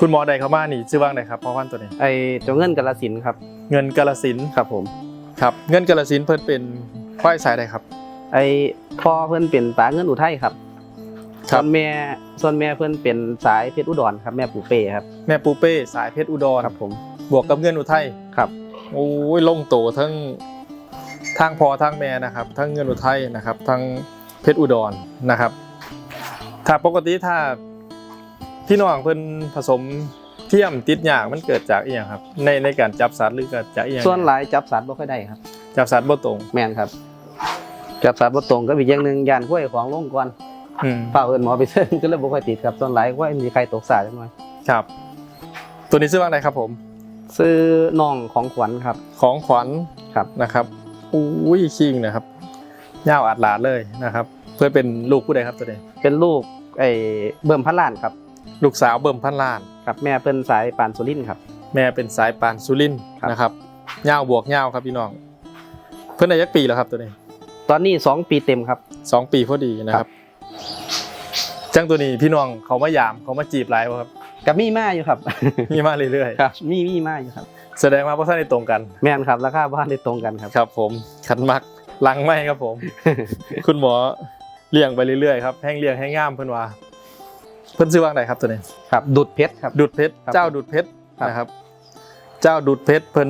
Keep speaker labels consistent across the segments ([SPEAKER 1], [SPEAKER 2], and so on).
[SPEAKER 1] คุณหมอใดเข้ามานี่ชื่อว่างใดครับพ่อพันธุ์ตัวนี้
[SPEAKER 2] ไอเจ้าเงินกาลสินธุ์ครับ
[SPEAKER 1] เงินกาลสินธุ์
[SPEAKER 2] ครับผม
[SPEAKER 1] ครับ เงินกาลสินธุ์เพิ่นเป็นควายสายใดครับ
[SPEAKER 2] ไอพ่อเพิ่นเป็นปลาเงินอุทัยครับ
[SPEAKER 1] ครั
[SPEAKER 2] ส่
[SPEAKER 1] บ
[SPEAKER 2] วนแม่ส่วนแม่เพิ่นเป็นสายเพชรอุดรครับแม่ปูเป้ครับ
[SPEAKER 1] แม่ปูเป้สายเพชรอุดร
[SPEAKER 2] ครับผม
[SPEAKER 1] บวกกับเงินอุทัย
[SPEAKER 2] ครับ
[SPEAKER 1] โอ้ยลงโตทั้งทั้งพ่อทั้งแม่นะครับทั้งเงินอุทัยนะครับทั้งเพชรอุดรนะครับ ถ้าปกติถ้า พี่น้องเพิ่นผสมเทียมติดหยางมันเกิดจากอีหยังครับ ในในการจับสัตว์หรือเกิดจากอีหยัง
[SPEAKER 2] ส่วนหลายจับสัตว์บ่ค่อยได้ครับ
[SPEAKER 1] จับสัตว์บ่ตรง
[SPEAKER 2] แม่นครับ จับสัตว์บ่ตรงก็อีกอย่างหนึงย่านกล้วยของลงก่อน
[SPEAKER 1] อืม
[SPEAKER 2] เฝ้าเอิ้นหมอไปเซิ่งก็เลยบ่ค่อยติดครับส่วนหลายกล้วยมีใครตกสาจังหน่อย
[SPEAKER 1] ครับ ตัวนี้ชื่อว่าอะไรครับผม
[SPEAKER 2] ซื้อน้องของขวัญครับ
[SPEAKER 1] ของขวัญ
[SPEAKER 2] ครับ
[SPEAKER 1] นะครับอุ้ยคิงนะครับยาวอัดหลาดเลยนะครับ เพื่อเป็นลูกผู้ใดครับตัวนี้
[SPEAKER 2] เป็นลูกไอ้เบิ่มพันล้านครับ
[SPEAKER 1] ลูกสาวเบิ่มพันล้าน
[SPEAKER 2] ครับแม่เพิ่นสายปานสุรินทร์ครับ
[SPEAKER 1] แม่เป็นสายปานสุรินทร์
[SPEAKER 2] ครับ
[SPEAKER 1] นะครับยาวบวกยาวครับพี่น้อง เพื่อนอายุปีแล้วครับตัวนี้
[SPEAKER 2] ตอนนี้สองปีเต็มครับ
[SPEAKER 1] สองปีพอดีนะครับจังตัวนี้พี่น้องเขามายามเขามาจีบหลายบ่ครับ
[SPEAKER 2] กับมีมาอยู่ครับ
[SPEAKER 1] มีมาเรื่อย
[SPEAKER 2] ครับ มีมีมาอยู่ครับ
[SPEAKER 1] ๆแสดงว่าพวกท่านได้ตรงกัน
[SPEAKER 2] แม่นครับราคาบ้านได้ตรงกันครับ
[SPEAKER 1] ครับ ผมขันมักลังไม่ครับผม คุณหมอเลี้ยงไปเรื่อยๆครับแห้งเลี้ยงแห้งง่ามเพื่อนว่า เพื่อนซื้อว่างไหนครับตัวนี้
[SPEAKER 2] ครับดุดเพชรครับ
[SPEAKER 1] ดุดเพชร
[SPEAKER 2] ครับ
[SPEAKER 1] เจ้าดุดเพชร
[SPEAKER 2] ครับ
[SPEAKER 1] นะครับ เจ้าดุดเพชรเพิ่น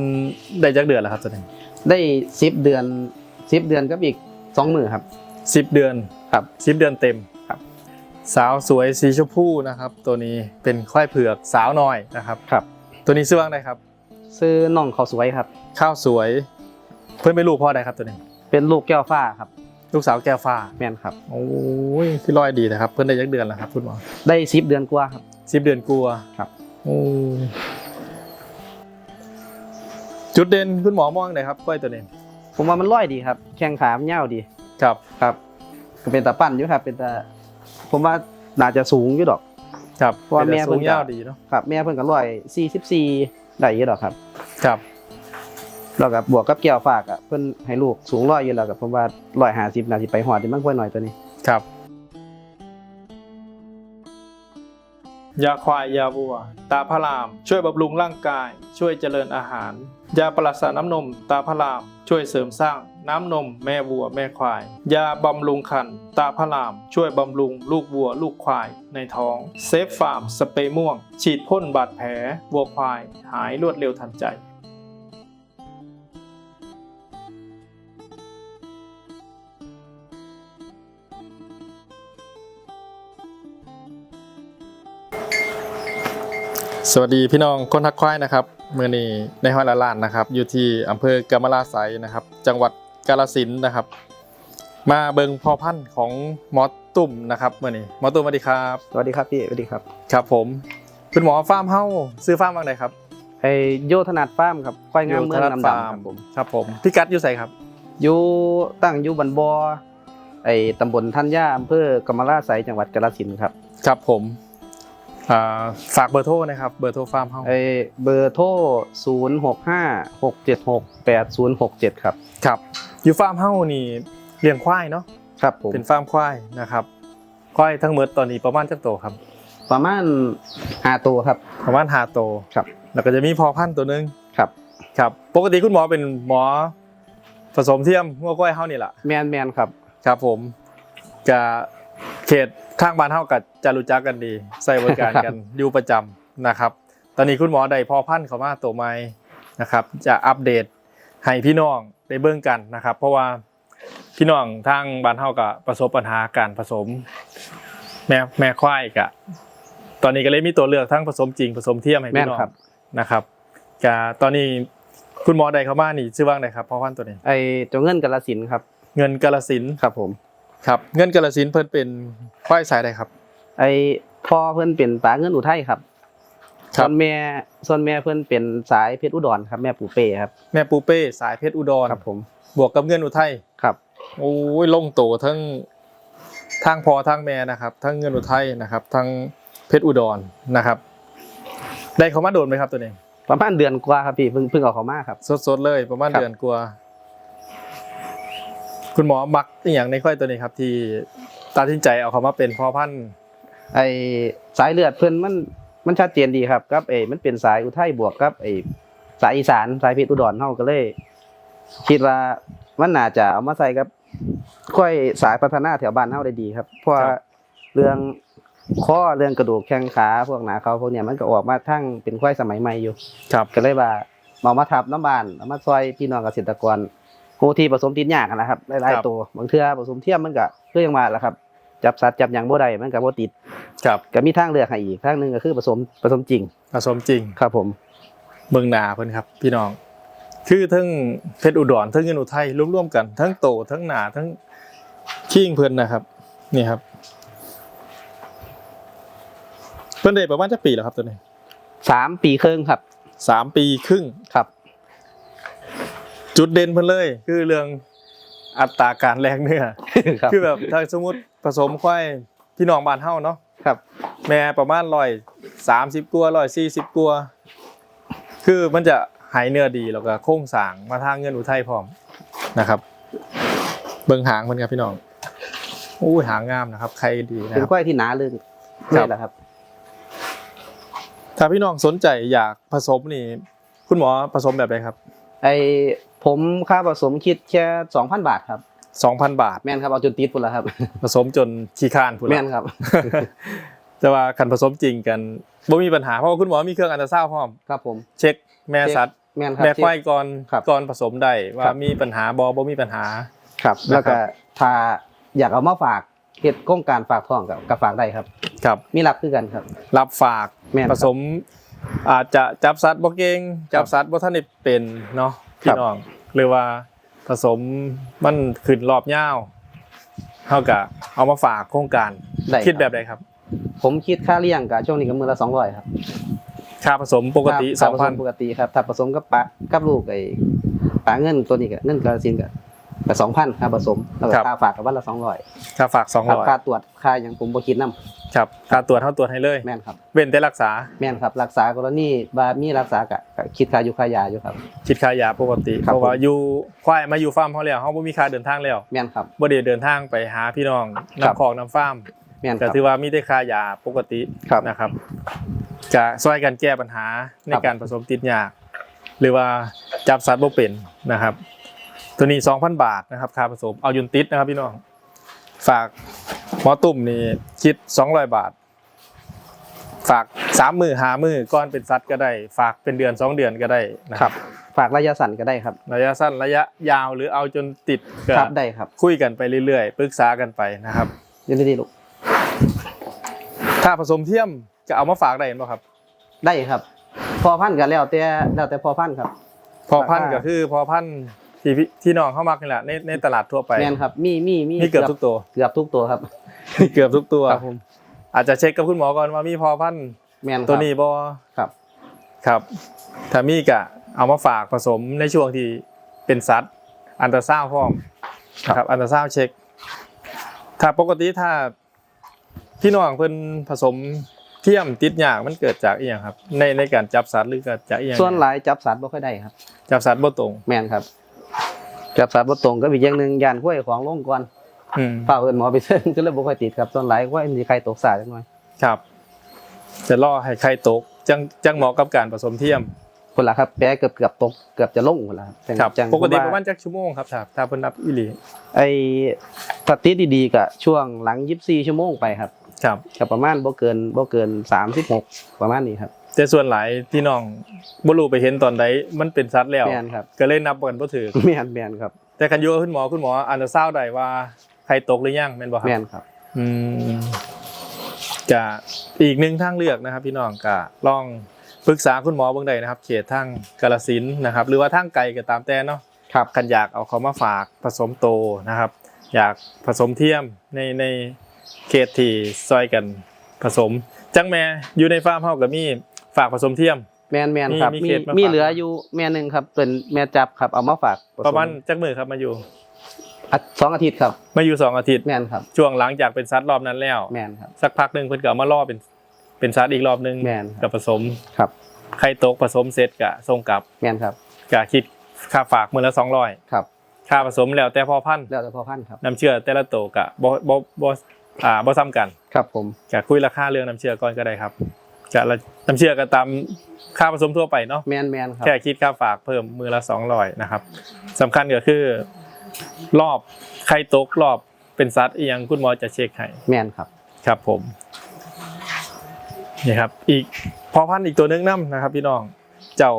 [SPEAKER 1] ได้จักเดือนแล้วครับตัวนี้
[SPEAKER 2] ได้สิบเดือนสิบเดือนกับอีกสองมือครับ
[SPEAKER 1] สิบเดือน
[SPEAKER 2] ครับ
[SPEAKER 1] สิบเดือนเต็ม
[SPEAKER 2] ครับ
[SPEAKER 1] สาวสวยสีชมพูนะครับ ตัวนี้เป็นควายเผือกสาวน้อยนะครับ
[SPEAKER 2] ครับ
[SPEAKER 1] ตัวนี้ซื้อว่างไหนครับ
[SPEAKER 2] ซื้อน้องเขาวสวยครับ
[SPEAKER 1] ข้าวสวย เพื่อนเป็นลูกพ่อใดครับตัวนี้
[SPEAKER 2] เป็นลูกแก้วฟ้าครับ
[SPEAKER 1] ลูกสาวแก้วฟ้า
[SPEAKER 2] แม่นครับ
[SPEAKER 1] โอ้ยพี่ร้อยดีนะครับ เพื่อนได้ยักเดือนแล้วครับ คุณหมอ
[SPEAKER 2] ได้สิบเดือนกว่าครับ
[SPEAKER 1] สิบเดือนกลัว
[SPEAKER 2] ครับ
[SPEAKER 1] โอ้จุดเด่นคุณหมอมองไหนครับกล้วยตัวนี้
[SPEAKER 2] ผมว่ามันร้อยดีครับ แข้งขามันยาวดี
[SPEAKER 1] ครับ
[SPEAKER 2] ครับก็เป็นตาปั้นอยู่ครับ เป็นตาผมว่าน่าจะสูงอยู่ดอก
[SPEAKER 1] ครับ
[SPEAKER 2] เพราะว่า
[SPEAKER 1] ป็น
[SPEAKER 2] แม่
[SPEAKER 1] สู
[SPEAKER 2] เพิ่
[SPEAKER 1] ง
[SPEAKER 2] นก็
[SPEAKER 1] ยาวดีเนาะ
[SPEAKER 2] ครับ แม่เพิ่นก็ร้อยสี่สิบสี่ได้อยู่ดอกครับ
[SPEAKER 1] ครับ
[SPEAKER 2] แล้วก็บวกกับแก้วฝากอะเพิ่นให้ลูกสูงร้อยอยู่แล้วกับผมว่าร้อยห้าสิบนาทีไปหอดที่มันค่อยหน่อยตัวนี้
[SPEAKER 1] ครับ ยาควายยาวัว ตาพระราม ช่วยบำรุงร่างกาย ช่วยเจริญอาหาร ยาปราสาน้ำนม ตาพระราม ช่วยเสริมสร้าง น้ำนม แม่วัว แม่ควาย ยาบำรุงคัน ตาพระราม ช่วยบำรุง ลูกวัว ลูกควายในท้อง เซฟฟาร์ม สเปรย์ม่วง ฉีดพ่นบาดแผล วัวควาย หายรวดเร็วทันใจ สวัสดีพี่น้องคนทักควายนะครับเมื่อนี้ในห้อยละลานนะครับ อยู่ที่อำเภอกำมะลาไสยนะครับ จังหวัดกาฬสินธุ์นะครับ มาเบิงพ่อพันธุ์ของหมอตุ่มนะครับเมื่อนี้หมอตุ่มสวัสดีครับ
[SPEAKER 2] สวัสดีครับพี่สวัสดีครับ
[SPEAKER 1] ครับผมคุณหมอฟาร์มเฮ้าซื้อฟาร์มว่างไหนครับ
[SPEAKER 2] ไอโยธนัดฟาร์มครับควายงามเมือง
[SPEAKER 1] ยู่
[SPEAKER 2] น้ำ
[SPEAKER 1] ธ
[SPEAKER 2] ดำ
[SPEAKER 1] ฟา
[SPEAKER 2] ค
[SPEAKER 1] ร์
[SPEAKER 2] รับผม
[SPEAKER 1] ครับผมพี่กัดอยู่ใส่ครับ
[SPEAKER 2] อยู่ตั้งอยู่บันบอไอตำบลท่านย่าอำเภอกำมะลาไสยจังหวัดกาฬสินธุ์ครับ
[SPEAKER 1] ครับผมอ่า ฝากเบอร์โทรนะครับเบอร์โทรฟาร์มเฮ้า
[SPEAKER 2] ไอเบอร์โทร0 6 5 6 7 6 8 0 6 7 ครับ
[SPEAKER 1] ครับอยู่ฟาร์มเฮ้านี่เลี้ยงควายเนาะ
[SPEAKER 2] ครับผม
[SPEAKER 1] เป็นฟาร์มควายนะครับควายทั้งหมดตอนนี้ประมาณจักโตครับ
[SPEAKER 2] ประมาณห้าตัวครับ
[SPEAKER 1] ประมาณหาโต
[SPEAKER 2] ครับ
[SPEAKER 1] แล้วก็จะมีพอพันธุ์ตัวหนึง
[SPEAKER 2] ครับ
[SPEAKER 1] ครับ ปกติคุณหมอเป็นหมอผสมเทียมงัวกล้วยเฮานี่แหละ
[SPEAKER 2] แมนแมนครับ
[SPEAKER 1] ครับผมจะ เขตทางบ้านเฮากับจะรู้จักกันดี ใส่บริการกันอยู่ประจำนะครับ ตอนนี้คุณหมอได้พอพันธุ์เข้ามาตัวใหม่นะครับ จะอัปเดตให้พี่น้องได้เบิ่งกันนะครับ เพราะว่าพี่น้องทางบ้านเฮาก็ประสบปัญหาการผสม แม่แม่ควายกะตอนนี้ก็เลยมีตัวเลือกทั้งผสมจริงผสมเทียมให้
[SPEAKER 2] แม่
[SPEAKER 1] พี่
[SPEAKER 2] น
[SPEAKER 1] น้อง
[SPEAKER 2] ครับ
[SPEAKER 1] นะครับกะตอนนี้คุณหมอใดเข้ามานี่ชื่อว่างใดครับพ่อพันธุ์ตัวนี้
[SPEAKER 2] ไอเจ้าเงินกาลสินธุ์ครับ
[SPEAKER 1] เงินกาลสินธุ์
[SPEAKER 2] ครับผม
[SPEAKER 1] ครับเงินกาลสินธุ์เพิ่นเป็นควายสายใดครับ
[SPEAKER 2] ไอพ่อเพิ่นเป็นปลาเงินอุทัยครับ
[SPEAKER 1] ครั
[SPEAKER 2] ส่
[SPEAKER 1] บ
[SPEAKER 2] วนแม่ส่วนแม่เพิ่นเป็นสายเพชรอุดรครับแม่ปูเป้ครับ
[SPEAKER 1] แม่ปูเป้สายเพชรอุดร
[SPEAKER 2] ครับผม
[SPEAKER 1] บวกกับเงินอุทัย
[SPEAKER 2] ครับ
[SPEAKER 1] โอ้ยลงโตทั้งทางพอทางแม่นะครับทั้งเงินอุทัยนะครับทั้งเพชรอุดรนะครับ ได้เขามาโดนไหมครับตัวนี้
[SPEAKER 2] ประมาณเดือนกว่าครับพี่เพิ่งเพิ่งเอาเขามาครับ
[SPEAKER 1] สดๆเลยประมาณ
[SPEAKER 2] ครับ
[SPEAKER 1] เดือนกว่า คุณหมอมักอหย่างในควายตัวนี้ครับ ที่ตัดสินใจเอาเขามาเป็นพ่อพันธุ์
[SPEAKER 2] ไอสายเลือดเพิ่นมันมันชัดเจนดีครับกับเอ้มันเป็นสายอุทัยบวกกับไอ้สายอีสานสายเพชรอุดรเฮาก็เลย คิดว่ามันน่าจะเอามาใส่กับค่อยสายพัฒนาแถวบ้านเฮาได้ดีครับ เพราะว่า
[SPEAKER 1] ครับ
[SPEAKER 2] เรื่องข้อเรื่องกระดูกแข้งขาพวกหนาเขาพวกเนี้ยมันก็ออกมาทั้งเป็นควายสมัยใหม่อยู่
[SPEAKER 1] ครับ
[SPEAKER 2] ก็เลยว่าเอามาทับน้ำบานเอามาซอยพี่น้องเกษตรกร ผู้ที่ผสมติดยากอะนะครับหลายๆตัวบางเทื่อผสมเทียมมันก็คือยังมาแหละครับ จับสัตว์จับหยังบ่ได้มันก็บ่ติด
[SPEAKER 1] ครับ
[SPEAKER 2] ก็มีทางเลือกให้อีกทางหนึงก็คือผสมผสมจริง
[SPEAKER 1] ผสมจริง
[SPEAKER 2] ครับผม
[SPEAKER 1] เมืองนาเพิ่นครับ พี่น้อง คือทั้งเพชรอุดรทั้งเงินอุทัยร่วมๆกัน ทั้งโตทั้งหนาทั้งขิงเพิ่นนะครับ นี่ครับ เพิ่นได้ประมาณจะปีแล้วครับตัวนี้
[SPEAKER 2] สามปีครึ่งครับ
[SPEAKER 1] สามปีครึ่ง
[SPEAKER 2] ครับ
[SPEAKER 1] จุดเด่นเพิ่นเลย คือเรื่องอัตราการแลกเนื้อ
[SPEAKER 2] ครับ
[SPEAKER 1] คือแบบถ้าสมมติผสมควายพี่น้องบ้านเฮาเนาะ
[SPEAKER 2] ครับ
[SPEAKER 1] แม่ประมาณร้อยสามสิบกัวร้อยสี่สิบกัวาคือมันจะหายเนื้อดีแล้วก็โค้งสร้างมาทางเงินอุทัยพร้อมนะครับ เบิ่งหางมันครับพี่น้องอู้ยหางงามนะครับ ใครดีนะ
[SPEAKER 2] เป็
[SPEAKER 1] คนรับ
[SPEAKER 2] ควายที่หนาลึก
[SPEAKER 1] ครับ
[SPEAKER 2] นี่แหละครับ
[SPEAKER 1] ถ้าพี่น้องสนใจอยากผสมนี่ คุณหมอผสมแบบไหนครับ
[SPEAKER 2] ไอ ผมค่าผสมคิดแค่สองพันบาทครับ
[SPEAKER 1] สองพันบาท
[SPEAKER 2] แม่นครับเอาจนติดพุ่นแล้วครับ
[SPEAKER 1] ผสมจนขี้คร้านพูดละ
[SPEAKER 2] แม่นครับ
[SPEAKER 1] แต่ว่าคันผสมจริงกันบ่มีปัญหาเพราะว่าคุณหมอมีเครื่องอันตราซาวด์พร้อม
[SPEAKER 2] ครับผม
[SPEAKER 1] เช็คแม่สัตว์
[SPEAKER 2] แม่นครับ
[SPEAKER 1] แม่ควายก่อน
[SPEAKER 2] ครับ
[SPEAKER 1] ก่อนผสมได้ว่า
[SPEAKER 2] ครับ
[SPEAKER 1] มีปัญหาบอบ่มีปัญหา
[SPEAKER 2] ครับ
[SPEAKER 1] นะครับ
[SPEAKER 2] แล้วก็ถ้าอยากเอามาฝากเฮ็ดโครงการฝากท้องกับกับฝากได้ครับ
[SPEAKER 1] ครับ
[SPEAKER 2] มีรับคือกันครับ
[SPEAKER 1] รับฝาก
[SPEAKER 2] แม่นค
[SPEAKER 1] ผ
[SPEAKER 2] รับ
[SPEAKER 1] สม อาจจะจับสัตว์บ่เก่งจับสัตว์บ่ทันได้เป็นเนาะ
[SPEAKER 2] ครั
[SPEAKER 1] พี่
[SPEAKER 2] บ
[SPEAKER 1] น้องหรือว่าผสมมันขึ้นรอบยาวเท่ากับเอามาฝากโครงการ
[SPEAKER 2] ได้
[SPEAKER 1] คิด
[SPEAKER 2] รับ
[SPEAKER 1] แบบใดครับ
[SPEAKER 2] ผมคิดค่าเลี้ยงกับช่วงนี้ก็มือละ200ครับ
[SPEAKER 1] ค่าผสมปกติ
[SPEAKER 2] ค่าผสมป
[SPEAKER 1] 2,000
[SPEAKER 2] กติครับถ้าผสมกับปลากับลูกไอ้ปลาเงินตัวนี้ก็เงินกระสินก็ก็2,000ค่าผสมแล้วก็ค่าฝากกับวันละ200
[SPEAKER 1] ค่าฝาก
[SPEAKER 2] ครับค่าตรวจค่าหยังผมบ่คิดนํ
[SPEAKER 1] 200 ครับค่าตรวจเท่าตรวจให้เลย
[SPEAKER 2] แม่นครับ
[SPEAKER 1] เว้นแต่รักษา
[SPEAKER 2] แม่นครับ รักษากรณีบามีรักษาก็ก็คิดค่าอยู่ค่ายาอยู่ครับ
[SPEAKER 1] คิดค่ายาปกติ
[SPEAKER 2] ครับ
[SPEAKER 1] เพราะว่า
[SPEAKER 2] ผม
[SPEAKER 1] อยู่ควายมาอยู่ฟาร์มเฮาแล้วเฮาบ่มีค่าเดินทางแล้ว
[SPEAKER 2] แม่นครับ
[SPEAKER 1] บ่ได้เดินทางไปหาพี่น้อง
[SPEAKER 2] ครับ
[SPEAKER 1] นำของนำฟาร์ม
[SPEAKER 2] แม่นค
[SPEAKER 1] ก็
[SPEAKER 2] รับ
[SPEAKER 1] ถือว่ามีแต่ค่ายาปกติ
[SPEAKER 2] ครับ
[SPEAKER 1] นะครับจะช่วยกันแก้ปัญหาใน
[SPEAKER 2] ครับ
[SPEAKER 1] การผสมติดยาหรือว่าจับสัตว์บ่เป็นนะครับ ตัวนี้ 2,000 บาทนะครับค่าผสมเอายุนติดนะครับพี่น้องฝาก หมอตุ่มนี่คิด 200 บาท ฝากสามมือหามือก้อนเป็นสัตว์ก็ได้ ฝากเป็นเดือน2เดือนก็ได้นะ
[SPEAKER 2] ค
[SPEAKER 1] ค
[SPEAKER 2] รั
[SPEAKER 1] รับ
[SPEAKER 2] บ ฝากระยะสั้นก็ได้ครับ
[SPEAKER 1] ระยะสั้นระยะยาวหรือเอาจนติดก็
[SPEAKER 2] ครับได้ครับ
[SPEAKER 1] คุยกันไปเรื่อยๆปรึกษากันไปนะครับ
[SPEAKER 2] ยินดีลูก
[SPEAKER 1] ถ้าผสมเทียมจะเอามาฝากได้เห็นป่ะครับ
[SPEAKER 2] ได้ครับ พอพันธุ์กันแล้วแต่แล้วแต่พอพันธุ์ครับ
[SPEAKER 1] พอพันธุ์
[SPEAKER 2] ราคา
[SPEAKER 1] ก็คือพอพันธุ์ ที่พี่ที่น้องเข้ามักนี่แหละในในตลาดทั่วไป
[SPEAKER 2] แม่นครับ มีมีมี
[SPEAKER 1] มีเกือบทุกตัว
[SPEAKER 2] เกือบทุกตัวครับ
[SPEAKER 1] มีเกือบทุกตัว
[SPEAKER 2] ครับผม
[SPEAKER 1] อาจจะเช็คกับคุณหมอก่อนว่ามีพอพันธุ์
[SPEAKER 2] แม่นครับ
[SPEAKER 1] ตัวนี้บ่
[SPEAKER 2] ครับ
[SPEAKER 1] ครับ ถ้ามีก็เอามาฝากผสมในช่วงที่เป็นสัตว์ อันตราซาวด์พร้อมนะครับ อันตราซาวด์เช็ค ถ้าปกติถ้าพี่น้องเพิ่นผสมเทียมติดยากมันเกิดจากอีหยังครับ ในในการจับสัตว์หรือเกิดจากอีหยัง
[SPEAKER 2] ส่วนหลายจับสัตว์บ่ค่อยได้ครับ
[SPEAKER 1] จับสัตว์บ่ตรง
[SPEAKER 2] แม่นครับ จับสัตว์บ่ตรงก็อีกอย่างหนึงยานห้วยของลงก่อน
[SPEAKER 1] อืม
[SPEAKER 2] ฝากเอิ้นหมอไปเซิ่งก็เลยบ่ค่อยติดครับส่วนหลายว่ามีใครตกสาจังหน่อย
[SPEAKER 1] ครับ จะล่อให้ไข่ตก จังจังเหมาะกับการผสมเทียม
[SPEAKER 2] คนละครับแปะเกือบเกือบตกเกือบจะลงคนละครับจัง
[SPEAKER 1] ครับ
[SPEAKER 2] จัง
[SPEAKER 1] ปกติ
[SPEAKER 2] ผ
[SPEAKER 1] ประ
[SPEAKER 2] ว่
[SPEAKER 1] มาณจักชั่วโมงครับถ้าถ้าเพิ่นนับอีหลี
[SPEAKER 2] ไอ้สติดีๆก็ช่วงหลัง24ชั่วโมงไปครับ
[SPEAKER 1] ครับ
[SPEAKER 2] ก็ประมาณบ่เกินบ่เกิน36ประมาณนี้ครับ
[SPEAKER 1] แต่ส่วนหลายพี่น้องบ่รู้ไปเห็นตอนใดมันเป็นสัตว์แล้ว
[SPEAKER 2] แม่นครับ
[SPEAKER 1] ก็เลยนับกันบ่ถือ
[SPEAKER 2] แม่นแม่นครับ
[SPEAKER 1] แต่คันอยู่กับคุณหมอคุณหมออันจะเศร้าได้ว่าไข่ตกหรือยังแม่นบ่ครับ
[SPEAKER 2] แม่นครับ
[SPEAKER 1] อืมจะอีกหนึ่งทางเลือกนะครับ พี่น้องก็ลองปรึกษาคุณหมอเบิ่งได้นะครับ เขตทางกาฬสินธุ์นะครับ หรือว่าทางไกลก็ตามแต่เนาะ
[SPEAKER 2] ครับ
[SPEAKER 1] คันอยากเอาเขามาฝากผสมโตนะครับ อยากผสมเทียมในในเขตที่ซอยกันผสม จังแม่อยู่ในฟาร์มเฮาก็มี ฝากผสมเทียม
[SPEAKER 2] แม่นแม่นครับ
[SPEAKER 1] มี
[SPEAKER 2] มี
[SPEAKER 1] เขตมาฝาก
[SPEAKER 2] มีเหลืออยู่แม่หนึงครับเป็นแม่จับครับเอามาฝากผส
[SPEAKER 1] ประมาณจักมือครับมาอยู่
[SPEAKER 2] อะสองอาทิตย์ครับ
[SPEAKER 1] มาอยู่สองอาทิตย์
[SPEAKER 2] แม่นครับ
[SPEAKER 1] ช่วงหลังจากเป็นซัดรอบนั้นแล้ว
[SPEAKER 2] แม่นครับ
[SPEAKER 1] สักพักหนึ่งเพิ่นก็เอามาล่อเป็นเป็นซัดอีกรอบหนึง
[SPEAKER 2] แม่นครับ
[SPEAKER 1] กับผสม
[SPEAKER 2] ครับ
[SPEAKER 1] ไข่ตกผสมเสร็จกะส่งกลับ
[SPEAKER 2] แม่นครับ
[SPEAKER 1] กะคิดค่าฝากมือละสองร้อย
[SPEAKER 2] ครับ
[SPEAKER 1] ค่าผสมแล้วแต่พอพันธุ์
[SPEAKER 2] แล้วแต่พอพันธุ์ครับ
[SPEAKER 1] น้ำเชื่อแต่ละโตวกะบ่บ่บ่อ่าบ่ซ้ำกัน
[SPEAKER 2] ครับผม
[SPEAKER 1] กะคุยราคาเรื่องน้ำเชื่อก่อนก็ได้ครับ กะละน้ำเชื่อก็ตามค่าผสมทั่วไปเนาะ
[SPEAKER 2] แมนแมนครับ
[SPEAKER 1] แค่คิดค่าฝากเพิ่มมือละสองร้อยนะครับสำคัญก็คือ รอบไข่ตกรอบเป็นซัดอียังคุณหมอจะเช็คให้
[SPEAKER 2] แมนครับ
[SPEAKER 1] ครับผมนี่ครับ อีกพอพันธุ์อีกตัวนึงน้ำนะครับ พี่น้องเจ้า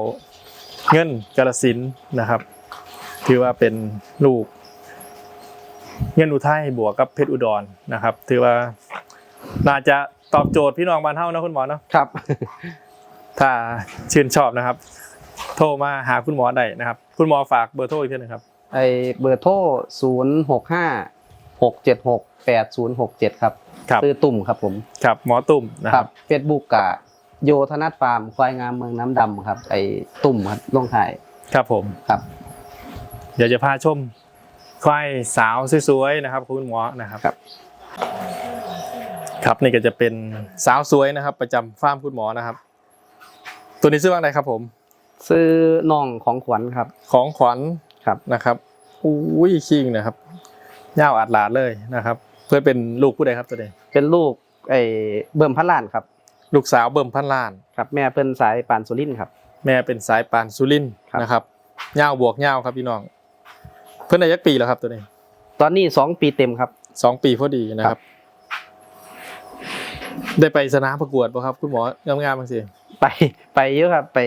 [SPEAKER 1] เงินกระสินธุ์นะครับ ถือว่าเป็นลูกเงินอุทัยบวกกับเพชรอุดรนะครับ ถือว่า น่าจะตอบโจทย์พี่น้องบ้านเฮานะคุณหมอเนาะ
[SPEAKER 2] ครับ
[SPEAKER 1] ถ้าชื่นชอบนะครับ โทรมาหาคุณหมอได้นะครับ คุณหมอฝากเบอร์โทรอีกทีหนึงครับ
[SPEAKER 2] ไอเบอร์โทรศูนย์หกห้าหกเจ็ดหกแปดศูนย์หกเจ็ดครับ
[SPEAKER 1] ครับ
[SPEAKER 2] คือตุ่มครับผม
[SPEAKER 1] ครับหมอตุ่มนะ
[SPEAKER 2] ค
[SPEAKER 1] ค
[SPEAKER 2] รั
[SPEAKER 1] รั
[SPEAKER 2] บบเฟซบุ๊กกะโยธนัทฟาร์มควายงามเมืองน้ำดำครับ ไอตุ่มครับลงถ่าย
[SPEAKER 1] ครับผม
[SPEAKER 2] ครับ
[SPEAKER 1] เดี๋ยวจะพาชมควายสาวสวยๆนะครับ คุณหมอนะครับ
[SPEAKER 2] ครับ
[SPEAKER 1] ครับนี่ก็จะเป็นสาวสวยนะครับ ประจำฟาร์มคุณหมอนะครับ ตัวนี้ชื่อว่าอะไรครับผม
[SPEAKER 2] ซื้อน้องของขวัญครับ
[SPEAKER 1] ของขวัญ
[SPEAKER 2] ครับ
[SPEAKER 1] นะครับอุ้ยคิงนะครับยาวอัดหลาดเลยนะครับ เพื่อนเป็นลูกผู้ใดครับตัวนี้
[SPEAKER 2] เป็นลูกไอเบิ่มพันล้านครับ
[SPEAKER 1] ลูกสาวเบิ่มพันล้าน
[SPEAKER 2] ครับแม่เพิ่นสายปานสุรินทร์ครับ
[SPEAKER 1] แม่เป็นสายปานสุรินทร์
[SPEAKER 2] ครับ
[SPEAKER 1] นะครับยาวบวกยาวครับพี่น้อง เพื่อนอายุปีแล้วครับตัวนี้
[SPEAKER 2] ตอนนี้สองปีเต็มครับ
[SPEAKER 1] สองปีพอดีนะครับ ได้ไปสนามประกวดป่ะครับ คุณหมองามๆบางสิ
[SPEAKER 2] ไปไปเยอะครับไป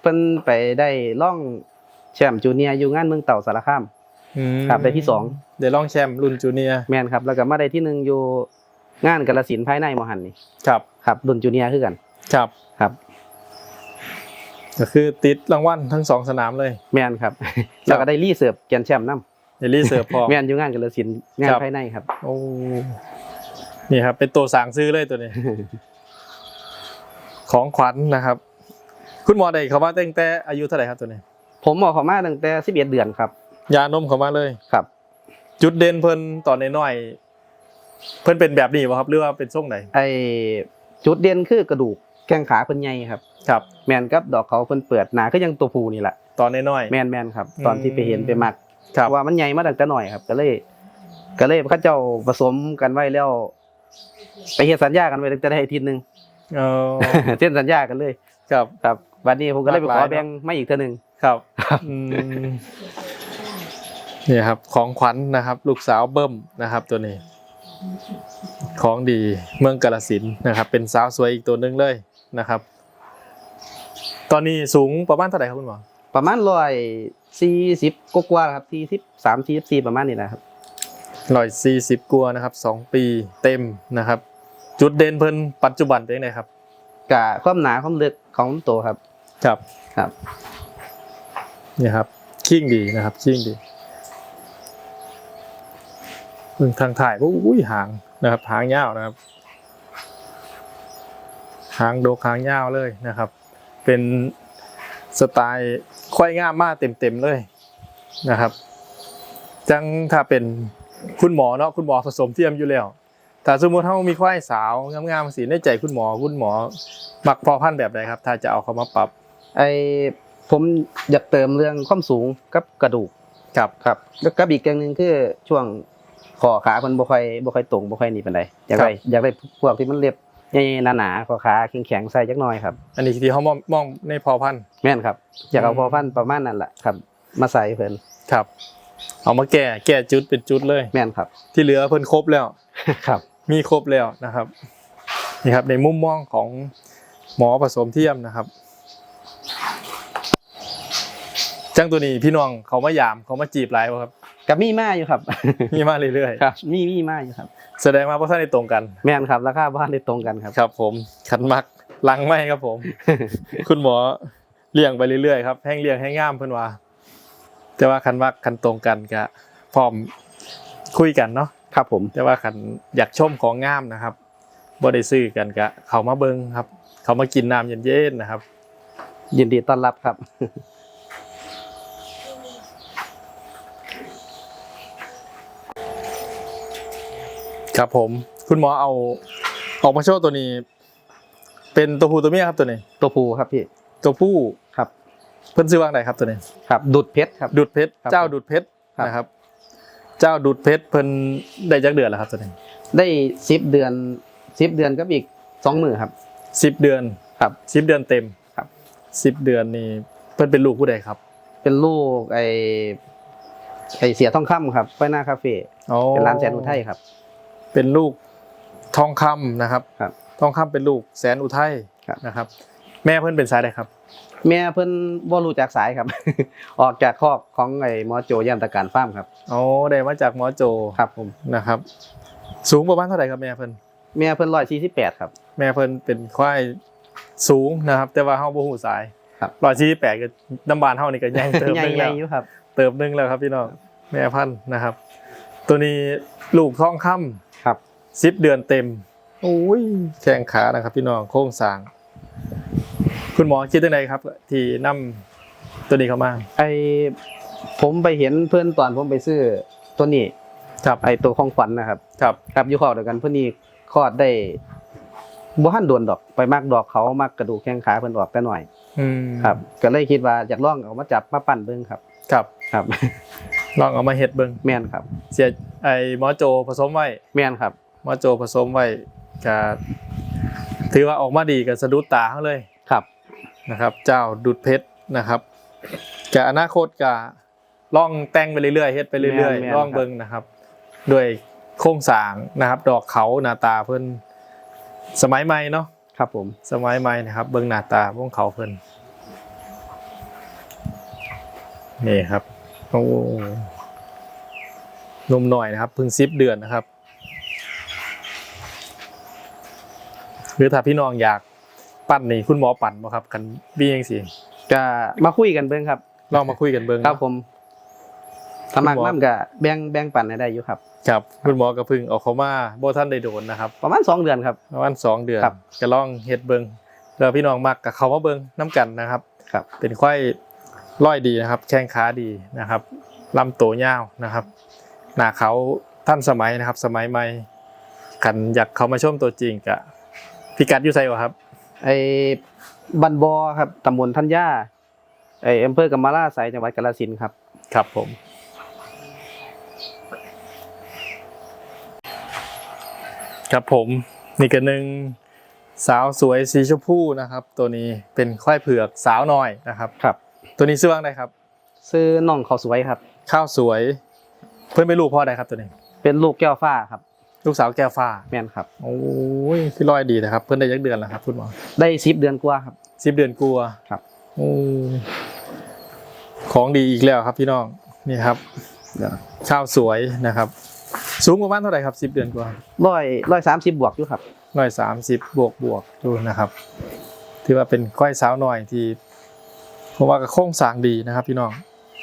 [SPEAKER 2] เพิ่นไปได้ล่องแชมป์จูเนียร์อยู่งานเมืองเต่าสารคาม
[SPEAKER 1] อืม
[SPEAKER 2] ครับได้ที่สอง
[SPEAKER 1] ได้ร่องแชมป์รุ่นจูเนียร์
[SPEAKER 2] แมนครับ แล้วก็มาได้ที่หนึ่งอยู่งานกาลสินธุ์ภายในมหันนี่
[SPEAKER 1] ครับ
[SPEAKER 2] ครับรุ่นจูเนียร์คือกัน
[SPEAKER 1] ครับ
[SPEAKER 2] ครับ
[SPEAKER 1] ก็คือติดรางวัลทั้งสองสนามเลย
[SPEAKER 2] แมนครับแล้วก็ได้รีเสิร์ฟแกรนด์แชมป์นํ
[SPEAKER 1] เดลี่เสิร์ฟพร้อม
[SPEAKER 2] แมนอยู่งานกาลสินธุ์งาน
[SPEAKER 1] ครับ
[SPEAKER 2] ภายในครับ
[SPEAKER 1] โอ้ นี่ครับ เป็นตัวสางซื้อเลยตัวนี้ ของขวัญนะครับ คุณหมอได้เขามาตั้งแต่อายุเท่าไหร่ครับตัวนี้
[SPEAKER 2] ผมบอกเขามาตั้งแต่11เดือนครับ
[SPEAKER 1] ยานมเขามาเลย
[SPEAKER 2] ครับ
[SPEAKER 1] จุดเด่นเพิ่นตอนน้อยๆเพิ่นเป็นแบบนี้ป่ะครับหรือว่าเป็นทรงไหน
[SPEAKER 2] ไอจุดเด่นคือกระดูกแข้งขาเพิ่นใหญ่ครับ
[SPEAKER 1] ครับ
[SPEAKER 2] แมนกับดอกเขาเพิ่นเปิดหนาคือยังตัวผู้นี่แหละ
[SPEAKER 1] ตอนน้อย
[SPEAKER 2] แมนแมนครับ ตอนที่ไปเห็นไปมัก
[SPEAKER 1] ๆครับ
[SPEAKER 2] ว่ามันใหญ่มาตั้งแต่หน่อยครับ ก็เลย ก็เลยเขาเจ้าผสมกันไว้แล้ว ไปเฮ็ดสัญญากันไว้ตั้งแต่ได้อาทิตย์หนึง
[SPEAKER 1] เออ
[SPEAKER 2] เส้นสัญญากันเลย
[SPEAKER 1] ครับ
[SPEAKER 2] ครับวันนี้ผมก็เลยไป
[SPEAKER 1] หลาก
[SPEAKER 2] ข
[SPEAKER 1] ห
[SPEAKER 2] อ
[SPEAKER 1] ลายเนอะ
[SPEAKER 2] แบ่งมาอีกเท่านึง
[SPEAKER 1] ครับอืมนี่ครับ ของขวัญนะครับ ลูกสาวเบิ้มนะครับ ตัวนี้ ของดีเมืองกาลสินธุ์นะครับ เป็นสาวสวยอีกตัวหนึงเลยนะครับ ตอนนี้สูงประมาณเท่าไหร่ครับคุณหมอ
[SPEAKER 2] ประมาณร้อยสี่สิบกว่าๆครับสี่สิบสามสี่สี่ประมาณนี้นะครับ
[SPEAKER 1] ร้อยสี่สิบกัวานะครับสองปีเต็มนะครับ จุดเด่นเพิ่นปัจจุบันเป็นยังไงครับ
[SPEAKER 2] กะความหนาความลึกของตัวครับ
[SPEAKER 1] ครับ
[SPEAKER 2] ครับ
[SPEAKER 1] นี่ครับคิ้งดีนะครับคิ้งดีเพิ่งทางถ่ายก็อุ้ยหางนะครับ หางยาวนะครับ หางโดกหางยาวเลยนะครับ เป็นสไตล์ควายงามมากเต็มๆเลยนะครับ จังถ้าเป็น คุณหมอเนาะคุณหมอผสมเทียมอยู่แล้วแต่สมมติถ้ามีควายสาวงามๆสีในใจคุณหมอคุณหมอมักพอพันธุ์แบบไหนครับ ถ้าจะเอาเขามาปรับ
[SPEAKER 2] ไอผมอยากเติมเรื่องความสูงกับกระดูก
[SPEAKER 1] ครับ
[SPEAKER 2] ครับแล้วก็อีกอย่างหนึ่งคือช่วงคอขามันบ่ค่อยบ่ค่อยตรงบ่ค่อยนี่ปานใดอยากได้อยากได้พวกที่มันเรียบใหญ่ๆหนาๆคอขาแข็งๆใส่จักหน่อยครับ
[SPEAKER 1] อันนี้ที่เขามองมองในพอพันธุ์
[SPEAKER 2] แม่นครับ อยากเอา
[SPEAKER 1] อืม
[SPEAKER 2] พอพันธุ์ประมาณนั้นแหละครับ มาใส่เพิ่น
[SPEAKER 1] ครับ เอามาแก้แก้จุดเป็นจุดเลย
[SPEAKER 2] แม่นครับ
[SPEAKER 1] ที่เหลือเพิ่นครบแล้ว
[SPEAKER 2] ครับ
[SPEAKER 1] มีครบแล้วนะครับนี่ครับในมุมมองของหมอผสมเทียมนะครับจังตัวนี้พี่น้องเขามายามเขามาจีบหลายบ่ครับ
[SPEAKER 2] ก็มีมาอยู่ครับ
[SPEAKER 1] มีมาเรื่อย
[SPEAKER 2] ครับ มีมีมาอยู่ครับ
[SPEAKER 1] ๆแสดงว่าพวกท่านได้ตรงกัน
[SPEAKER 2] แม่นครับราคาบ้านได้ตรงกันครับ
[SPEAKER 1] ครับ ผมขันมักลังไม่ครับผม คุณหมอเลี้ยงไปเรื่อยๆครับแห้งเลี้ยงให้งามเพิ่นว่า แต่ว่าคันมักคันตรงกันก็พร้อมคุยกันเนาะ
[SPEAKER 2] ครับผม
[SPEAKER 1] แต่ว่าคันอยากชมของงามนะครับบ่ได้ซื้อกันก็เขามาเบิ่งครับ เขามากินน้ำเย็นๆนะครับ
[SPEAKER 2] ยินดีต้อนรับครับ
[SPEAKER 1] ครับผมคุณหมอเอาออกมาโชว์ตัวนี้ เป็นตัวผู้ตัวเมียครับตัวนี้
[SPEAKER 2] ตัวผู้ครับพี่
[SPEAKER 1] ตัวผู้
[SPEAKER 2] ครับ
[SPEAKER 1] เพิ่นซื้อว่าไหนครับตัวนี้
[SPEAKER 2] ครับดุดเพชรครับ
[SPEAKER 1] ดุดเพชร
[SPEAKER 2] ครับ
[SPEAKER 1] เจ้าดุดเพชร
[SPEAKER 2] ครับ
[SPEAKER 1] นะครับ เจ้าดุดเพชรเพิ่นได้จักเดือนแล้วครับตัวนี้
[SPEAKER 2] ได้สิบเดือนสิบเดือนกับอีกสองมือครับ
[SPEAKER 1] สิบเดือน
[SPEAKER 2] ครับ
[SPEAKER 1] สิบเดือนเต็ม
[SPEAKER 2] ครับ
[SPEAKER 1] สิบเดือนนี่เพิ่นเป็นลูกผู้ใดครับ
[SPEAKER 2] เป็นลูกไอไอเสียทองคำครับไว้หน้าคาเฟ่
[SPEAKER 1] อ๋อ
[SPEAKER 2] เป็นร้านแสนอุทัยครับ
[SPEAKER 1] เป็นลูกทองคำนะครับ
[SPEAKER 2] ครับ
[SPEAKER 1] ทองคำเป็นลูกแสนอุทัย
[SPEAKER 2] ครับ
[SPEAKER 1] นะครับ แม่เพิ่นเป็นสายใดครับ
[SPEAKER 2] แม่เพิ่นบ่รู้จักสายครับ ออกจากคอกของไอ้หมอโจย่านตะการฟาร์มครับ
[SPEAKER 1] อ๋อได้มาจากหมอโจ
[SPEAKER 2] ครับผม
[SPEAKER 1] นะครับ สูงประมาณเท่าไหร่ครับแม่เพิ่น
[SPEAKER 2] แม่เพิ่น148ครับ
[SPEAKER 1] แม่เพิ่นเป็นควายสูงนะครับ แต่ว่าเฮาบ่ฮู้สาย
[SPEAKER 2] ครับ
[SPEAKER 1] ร้อยสี่สิบแปดก็น้ำบานเฮานี่ก็ใหญ่เติม
[SPEAKER 2] ใหญ่
[SPEAKER 1] นึง
[SPEAKER 2] ใหญ่
[SPEAKER 1] แล้ว
[SPEAKER 2] อยู่ครับ
[SPEAKER 1] เติมนึงแล้วครับพี่น้องแม่พันธุ์นะครับ ตัวนี้ลูกทองคำ
[SPEAKER 2] ครับ
[SPEAKER 1] สิบเดือนเต็มโอ้ยแข้งขานะครับ พี่น้องโค้งสร้าง คุณหมอคิดยังไงครับ ที่นำตัวนี้เข้ามา
[SPEAKER 2] ไอผมไปเห็นเพื่อนตอนผมไปซื้อตัวนี้
[SPEAKER 1] ครับ
[SPEAKER 2] ไอตัวของขวัญนะครับ
[SPEAKER 1] ครับ
[SPEAKER 2] ครับอยู่คอกเดียวกันเพื่อนนี่คลอดได้บ่ทันโดนดอกไปมากดอกเขามากกระดูกแข้งขาเพิ่นออกแต่หน่อย
[SPEAKER 1] อืม
[SPEAKER 2] ครับ ก็เลยคิดว่าอยากลองเอามาจับมาปั่นเบิ่งครับ
[SPEAKER 1] ครับ
[SPEAKER 2] ครับ
[SPEAKER 1] ลองเอามาเฮ็ดเบิ่ง
[SPEAKER 2] แม่นครับ
[SPEAKER 1] เสียไอ้หมอโจผสมไว้
[SPEAKER 2] แม่นครับ
[SPEAKER 1] หมอโจผสมไว้ก็ถือว่าออกมาดีกับสะดุดตาเขาเลย
[SPEAKER 2] ครับ
[SPEAKER 1] นะครับ เจ้าดุดเพชรนะครับกับอนาคตก็ล่องแต่งไปเรื่อยๆเฮ็ดไปเรื่อย
[SPEAKER 2] แม่นๆ
[SPEAKER 1] ๆ ล่องเบิ่งนะครับ ด้วยโครงสร้างนะครับ ดอกเขาหน้าตาเพิ่นสมัยใหม่เนาะ
[SPEAKER 2] ครับผม
[SPEAKER 1] สมัยใหม่นะครับ เบิ่งหน้าตาพวกเขาเพิ่นนี่ครับโอ้นมหน่อยนะครับเพิ่งสิบเดือนนะครับ หรือถ้าพี่น้องอยาก ปั่นนี่คุณหมอปั่นบ่ครับกันบี้ยังสิ
[SPEAKER 2] ก็มาคุยกันเบิ่งครับ
[SPEAKER 1] ลองมาคุยกันเบิ่ง
[SPEAKER 2] ครับ
[SPEAKER 1] เนาะ
[SPEAKER 2] ผมสมัคร
[SPEAKER 1] คุณหมอ
[SPEAKER 2] น้ำก็แบ่งแบ่งปันให้ได้อยู่ครับ
[SPEAKER 1] ครับ คุณหมอก็เพึ่งเอาเขามาบ่ท่านได้โดนนะครับ
[SPEAKER 2] ประมาณสองเดือนครับ
[SPEAKER 1] ประมาณสองเดือน
[SPEAKER 2] ครับ
[SPEAKER 1] ก็ลองเฮ็ดเบิ่งแล้วพี่น้องมักกับเขามาเบิ่งน้กันนะครับ
[SPEAKER 2] ครับ
[SPEAKER 1] เป็นควายร้อยดีนะครับ แข้งขาดีนะครับลำโตวยาวนะครับ หน้าเขาท่านสมัยนะครับ สมัยใหม่กันอยากเขามาชมตัวจริงกะพิกัดอยู่ไสวะครับ
[SPEAKER 2] ไอ้บันบอครับตำบลทัญญาไอ้อำเภอกำมะลาไสจังหวัดกาฬสินธุ์ครับ
[SPEAKER 1] ครับผม ครับผม นี่ก็หนึ่งสาวสวยสีชมพูนะครับ ตัวนี้เป็นควายเผือกสาวน้อยนะครับ
[SPEAKER 2] ครับ
[SPEAKER 1] ตัวนี้ชื่อว่าอะไรครับ
[SPEAKER 2] ซื้อน้องเขาวสวยครับ
[SPEAKER 1] ข้าวสวย เพื่อนเป็นลูกพ่อใดครับตัวนี้
[SPEAKER 2] เป็นลูกแก้วฟ้าครับ
[SPEAKER 1] ลูกสาวแก้วฟ้า
[SPEAKER 2] แม่นครับ
[SPEAKER 1] โอ้ยพี่ร้อยดีนะครับ เพื่อนได้ยักเดือนแล้วครับคุณหมอได้
[SPEAKER 2] ได้สิบเดือนกว่าครับ
[SPEAKER 1] สิบเดือนกลัว
[SPEAKER 2] ครับ
[SPEAKER 1] โอ้ของดีอีกแล้วครับพี่น้องนี่ครับ
[SPEAKER 2] เดี๋ยว
[SPEAKER 1] ข้าวสวยนะครับ สูงประมาณเท่าไหร่ครับสิบเดือนกว่า
[SPEAKER 2] ร้อยร้อยสามสิบบวกอยู่ครับ
[SPEAKER 1] ร้อยสามสิบบวกบวกดูนะครับถือว่าเป็นก้อยสาวหน่อยที่ผมว่าก็โค้งสร้างดีนะครับ พี่น้อง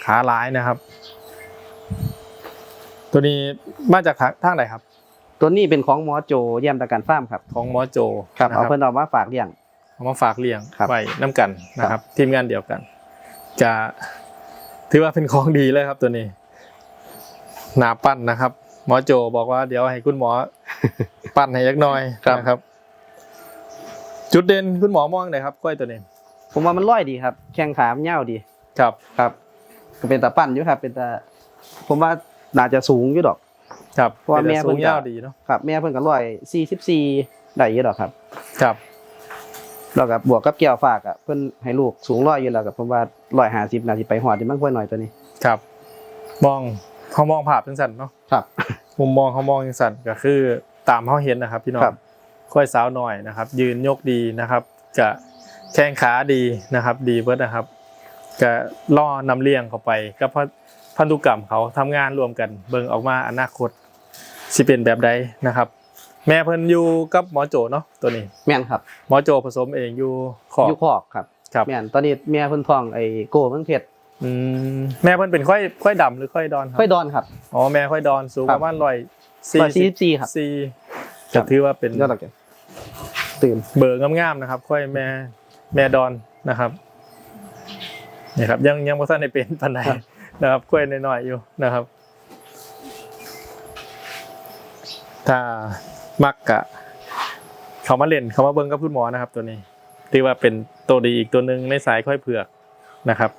[SPEAKER 1] ขาหลายนะครับ ตัวนี้มาจากทางทางไหนครับ
[SPEAKER 2] ตัวนี้เป็นของหมอโจเยี่ยมตะการฟาร์มครับ
[SPEAKER 1] ของหมอโจ
[SPEAKER 2] ครับ
[SPEAKER 1] นะ
[SPEAKER 2] เอาเพิ่นเอามาฝากเลี้ยง
[SPEAKER 1] เอามาฝากเลี้ยง
[SPEAKER 2] ครับ
[SPEAKER 1] ไว้น้ำกันนะครับ ทีมงานเดียวกัน จะถือว่าเป็นของดีเลยครับตัวนี้หนาปั้นนะครับ หมอโจบอกว่าเดี๋ยวให้คุณหมอปั้นให้ยักหน้อยนะครับ จุดเด่นคุณหมอมองไหนครับกล้วยตัวนี้
[SPEAKER 2] ผมว่ามันร้อยดีครับ แข้งขามันยาวดี
[SPEAKER 1] ครับ
[SPEAKER 2] ครับ ก็เป็นตาปั้นอยู่ครับ เป็นตาผมว่าน่าจะสูงอยู่ดอก
[SPEAKER 1] ครับ
[SPEAKER 2] เพราะว่า
[SPEAKER 1] ป็น
[SPEAKER 2] แม่
[SPEAKER 1] แต่
[SPEAKER 2] เพิ่
[SPEAKER 1] สู
[SPEAKER 2] น
[SPEAKER 1] ง
[SPEAKER 2] ก็
[SPEAKER 1] ยาวดีเนาะ
[SPEAKER 2] ครับแม่เพิ่นก็ร้อยสี่สิบสี่ได้อยู่ดอกครับ
[SPEAKER 1] ครับ
[SPEAKER 2] แล้วก็บวกกับแก้วฝากอะเพิ่นให้ลูกสูงร้อยอยู่แล้วกับผมว่าร้อยห้าสิบนาทีไปหอดที่มันค่อยหน่อยตัวนี้
[SPEAKER 1] ครับมองเขามองภาพจังสันเนาะ
[SPEAKER 2] ครับ
[SPEAKER 1] มุมมองเขามองจังสันก็คือตามเขาเห็นนะครับ พี่น้อง
[SPEAKER 2] ครับ
[SPEAKER 1] ค่อยสาวหน่อยนะครับ ยืนยกดีนะครับจะแข้งขาดีนะครับ ดีเบิดนะครับก็ล่อนำเลี้ยงเข้าไปกับพันพันธุกรรมเขาทำงานรวมกัน เบิ่งออกมาอนาคต สิเป็นแบบใดนะครับ แม่เพิ่นอยู่กับหมอโจเนาะตัวนี้
[SPEAKER 2] แม่นครับ
[SPEAKER 1] หมอโจผสมเองอยู่ขอบ
[SPEAKER 2] อยู่คอกครับ
[SPEAKER 1] ครับ
[SPEAKER 2] แม่นตอนนี้แม่เพิ่นท้องไอ้โก้เมืองเพชร
[SPEAKER 1] อืมแม่เพิ่นเป็นค่อยค่อยดำหรือค่อยดอนครับ
[SPEAKER 2] ค่อยดอนครับ
[SPEAKER 1] อ๋อแม่ค่อยดอนสูง
[SPEAKER 2] ค
[SPEAKER 1] ป
[SPEAKER 2] รับ
[SPEAKER 1] ระมาณร้อย
[SPEAKER 2] ร้อยสี่สิบสี่ครับ
[SPEAKER 1] สี่
[SPEAKER 2] ครั
[SPEAKER 1] จะ
[SPEAKER 2] บ
[SPEAKER 1] ถือว่าเป็น
[SPEAKER 2] ยอดดอกจันตื่น
[SPEAKER 1] เบอร์งามๆนะครับ ค่อยแม่แม่ดอนนะครับนี่ครับยังยังบ่ทันได้เป็นปานใดนะครับค่อยน้อยๆอยู่นะครับ ถ้ามักกะ เขามาเล่นเขามาเบิ่งกับคุณหมอนะครับ ตัวนี้ถือว่าเป็นตัวดีอีกตัวหนึ่งในสายค่อยเผือกนะครับ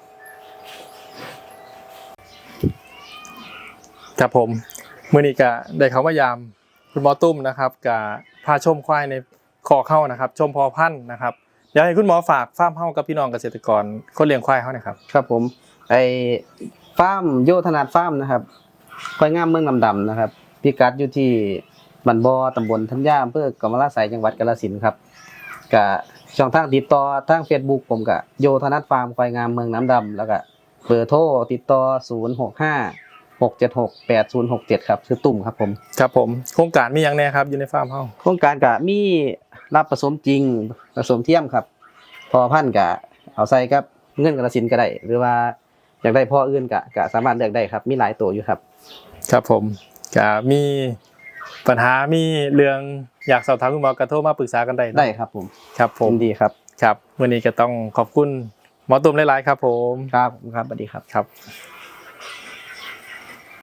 [SPEAKER 1] ครับผมมื่อนี้ก็ได้เขามายามคุณหมอตุ้มนะครับกับพาชมควายในคอเข้านะครับ ชมพอพันธุ์นะครับเดี๋ยวให้คุณหมอฝากฟาร์มเฮ้ากับพี่น้องเกษตรกรคนเลี้ยงควายเฮ้าน่อยครับ
[SPEAKER 2] ครับผมไอ้ฟาร์มโยธนาฟาร์มนะครับควายงามเมืองลำดำนะครับพิกัดอยู่ที่ บันบอตำบลทัญญาอำเภอกำมะลาไสยจังหวัดกาฬสินธุ์ครับกะช่องทางติดต่อทาง Facebook ผมกะโยธนาฟาร์มควายงามเมืองน้ำดำแล้วก็เบอร์โทรติดต่อ 065 676 8067 ครับคือตุ่มครับผม
[SPEAKER 1] ครับผม โครงการมีอย่างแน่ครับอยู่ในฟาร์มเฮ้า
[SPEAKER 2] โครงการกะมีรับผสมจริงผสมเทียมครับ พอพันธุ์กะเอาใส่กับเงินกระสินธุ์ก็ได้หรือว่าอยากได้พ่ออื่นกะกะสามารถเลือกได้ครับ มีหลายตัวอยู่ครับ
[SPEAKER 1] ครับผมจะมี ปัญหามีเรื่องอยากสอบถามคุณหมอกระโทรมาปรึกษากันได้เนอะ
[SPEAKER 2] ได้ครับผม
[SPEAKER 1] ครับผม
[SPEAKER 2] ยินดีครับ
[SPEAKER 1] ครับวันนี้ก็ต้องขอบคุณหมอตุ้มหลายๆครับ ผม
[SPEAKER 2] ครับครับสวัสดีครับ
[SPEAKER 1] ครับ